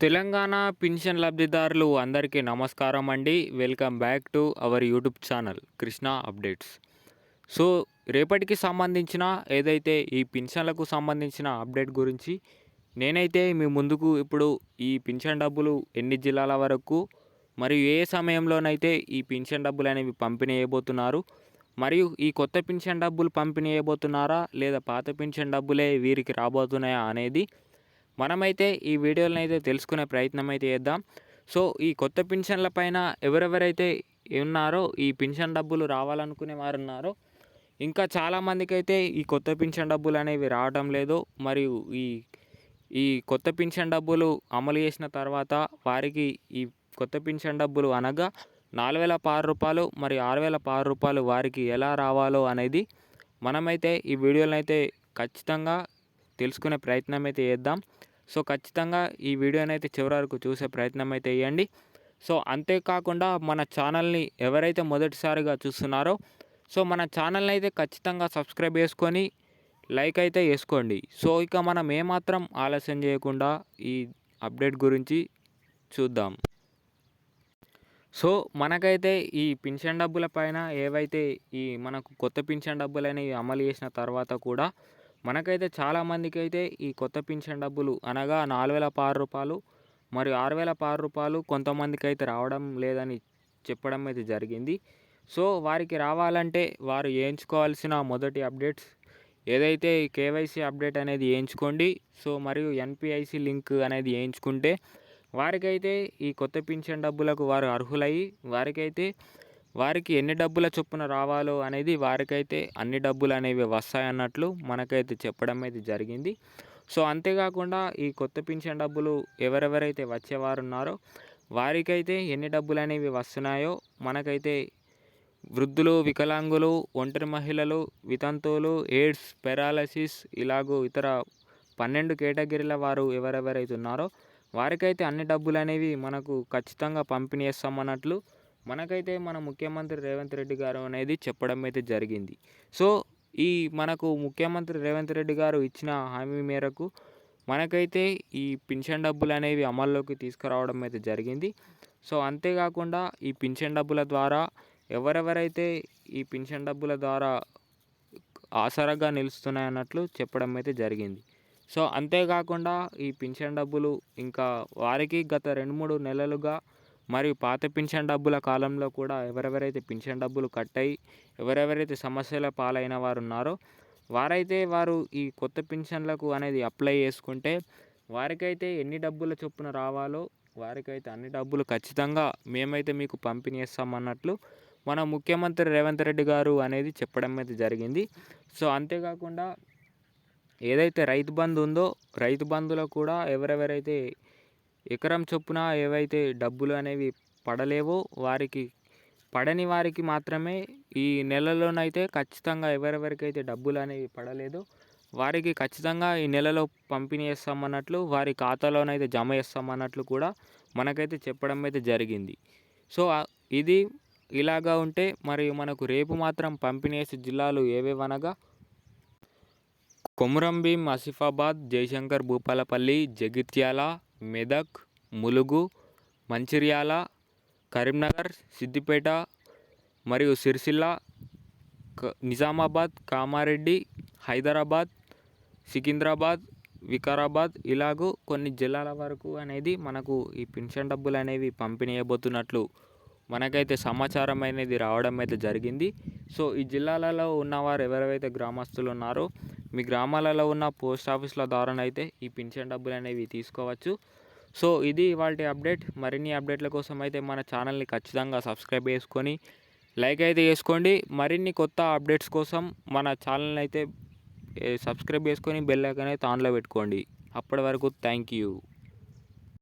Telangana pension లబ్ధిదారులు అందరికీ నమస్కారం అండి. Welcome back to our YouTube channel Krishna updates. So రేపటికి సంబంధించిన ఏదైతే ఈ పింఛన్లకు సంబంధించిన అప్డేట్ గురించి నేనైతే మీ ముందుకు ఇప్పుడు ఈ పింఛన్ డబ్బులు ఎన్ని జిల్లాల వరకు మరియు ఏ సమయంలోనైతే ఈ పింఛన్ డబ్బులు అనేవి పంపిణీ చేయబోతున్నారు మరియు ఈ కొత్త పింఛన్ డబ్బులు పంపిణీ చేయబోతున్నారా లేదా పాత పింఛన్ డబ్బులే వీరికి రాబోతున్నాయా అనేది మనమైతే ఈ వీడియోలను అయితే తెలుసుకునే ప్రయత్నం అయితే చేద్దాం. సో ఈ కొత్త పింఛన్ల పైన ఎవరెవరైతే ఉన్నారో ఈ పింఛన్ డబ్బులు రావాలనుకునే వారు ఉన్నారో ఇంకా చాలామందికి అయితే ఈ కొత్త పింఛన్ డబ్బులు అనేవి రావడం లేదు. మరియు ఈ ఈ కొత్త పింఛన్ డబ్బులు అమలు చేసిన తర్వాత వారికి ఈ కొత్త పింఛన్ డబ్బులు అనగా నాలుగు వేల పారు రూపాయలు మరియు ఆరు వేల పారు రూపాయలు వారికి ఎలా రావాలో అనేది మనమైతే ఈ వీడియోలను అయితే ఖచ్చితంగా తెలుసుకునే ప్రయత్నం అయితే చేద్దాం. సో ఖచ్చితంగా ఈ వీడియోని అయితే చివరి వరకు చూసే ప్రయత్నం అయితే చేయండి. సో అంతేకాకుండా మన ఛానల్ని ఎవరైతే మొదటిసారిగా చూస్తున్నారో సో మన ఛానల్ని అయితే ఖచ్చితంగా సబ్స్క్రైబ్ చేసుకొని లైక్ అయితే వేసుకోండి సో ఇక మనం ఏమాత్రం ఆలస్యం చేయకుండా ఈ అప్డేట్ గురించి చూద్దాం. సో మనకైతే ఈ పింఛన్ డబ్బుల పైన ఏవైతే ఈ మనకు కొత్త పింఛన్ డబ్బులు అనేవి అమలు చేసిన తర్వాత కూడా మనకైతే చాలామందికి అయితే ఈ కొత్త పింఛన్ డబ్బులు అనగా నాలుగు వేల పారు రూపాయలు మరియు ఆరు వేల పారు రూపాయలు కొంతమందికి అయితే రావడం లేదని చెప్పడం అయితే జరిగింది. సో వారికి రావాలంటే వారు వేయించుకోవాల్సిన మొదటి అప్డేట్స్ ఏదైతే కేవైసీ అప్డేట్ అనేది వేయించుకోండి సో మరియు ఎన్పిఐసి లింక్ అనేది వేయించుకుంటే వారికైతే ఈ కొత్త పింఛన్ డబ్బులకు వారు అర్హులయ్యి వారికైతే వారికి ఎన్ని డబ్బుల చొప్పున రావాలో అనేది వారికైతే అన్ని డబ్బులు అనేవి వస్తాయన్నట్లు మనకైతే చెప్పడం అయితే జరిగింది. సో అంతేకాకుండా ఈ కొత్త పింఛన్ డబ్బులు ఎవరెవరైతే వచ్చేవారు ఉన్నారో వారికైతే ఎన్ని డబ్బులు అనేవి వస్తున్నాయో మనకైతే వృద్ధులు వికలాంగులు ఒంటరి మహిళలు వితంతువులు ఎయిడ్స్ పెరాలసిస్ ఇలాగూ ఇతర పన్నెండు కేటగిరీల వారు ఎవరెవరైతే ఉన్నారో వారికైతే అన్ని డబ్బులు అనేవి మనకు ఖచ్చితంగా పంపిణీ చేస్తామన్నట్లు మనకైతే మన ముఖ్యమంత్రి రేవంత్ రెడ్డి గారు అనేది చెప్పడం అయితే జరిగింది. సో ఈ మనకు ముఖ్యమంత్రి రేవంత్ రెడ్డి గారు ఇచ్చిన హామీ మేరకు మనకైతే ఈ పింఛన్ డబ్బులు అనేవి అమల్లోకి తీసుకురావడం అయితే జరిగింది. సో అంతేకాకుండా ఈ పింఛన్ డబ్బుల ద్వారా ఎవరెవరైతే ఈ పింఛన్ డబ్బుల ద్వారా ఆసరాగా నిలుస్తున్నాయన్నట్లు చెప్పడం అయితే జరిగింది. సో అంతేకాకుండా ఈ పింఛన్ డబ్బులు ఇంకా వారికి గత రెండు మూడు నెలలుగా మరియు పాత పింఛన్ డబ్బుల కాలంలో కూడా ఎవరెవరైతే పింఛన్ డబ్బులు కట్ అయి ఎవరెవరైతే సమస్యల పాలైన వారు ఉన్నారో వారైతే వారు ఈ కొత్త పింఛన్లకు అనేది అప్లై చేసుకుంటే వారికైతే ఎన్ని డబ్బుల చొప్పున రావాలో వారికైతే అన్ని డబ్బులు ఖచ్చితంగా మేమైతే మీకు పంపిణీ చేస్తామన్నట్లు మన ముఖ్యమంత్రి రేవంత్ రెడ్డి గారు అనేది చెప్పడం అయితే జరిగింది. సో అంతేకాకుండా ఏదైతే రైతు బంధు ఉందో రైతు బంధులో కూడా ఎవరెవరైతే ఎకరం చొప్పున ఏవైతే డబ్బులు అనేవి పడలేవో వారికి పడని వారికి మాత్రమే ఈ నెలలోనైతే ఖచ్చితంగా ఎవరెవరికైతే డబ్బులు అనేవి పడలేదో వారికి ఖచ్చితంగా ఈ నెలలో పంపిణీ చేస్తామన్నట్లు వారి ఖాతాలోనైతే జమ చేస్తామన్నట్లు కూడా మనకైతే చెప్పడం అయితే జరిగింది. సో ఇది ఇలాగా ఉంటే మరి మనకు రేపు మాత్రం పంపిణీ చేసే జిల్లాలు ఏవేవనగా కొమురంభీం ఆసిఫాబాద్ జయశంకర్ భూపాలపల్లి జగిత్యాల మెదక్ ములుగు మంచిర్యాల కరీంనగర్ సిద్దిపేట మరియు సిరిసిల్ల నిజామాబాద్ కామారెడ్డి హైదరాబాద్ సికింద్రాబాద్ వికారాబాద్ ఇలాగూ కొన్ని జిల్లాల వరకు అనేది మనకు ఈ పెన్షన్ డబ్బులు అనేవి పంపిణీ చేయబోతున్నట్లు మనకైతే సమాచారం అనేది రావడం అయితే జరిగింది. సో ఈ జిల్లాలలో ఉన్నవారు ఎవరైతే గ్రామస్తులు ఉన్నారో మీ గ్రామాలలో ఉన్న పోస్ట్ ఆఫీసుల ద్వారానైతే ఈ పింఛన్ డబ్బులు అనేవి తీసుకోవచ్చు. సో ఇది ఇవాళ అప్డేట్. మరిన్ని అప్డేట్ల కోసం అయితే మన ఛానల్ని ఖచ్చితంగా సబ్స్క్రైబ్ చేసుకొని లైక్ అయితే చేసుకోండి. మరిన్ని కొత్త అప్డేట్స్ కోసం మన ఛానల్ని అయితే సబ్స్క్రైబ్ చేసుకొని బెల్ ఐకాన్ అయితే ఆన్లో పెట్టుకోండి. అప్పటి వరకు థ్యాంక్ యూ.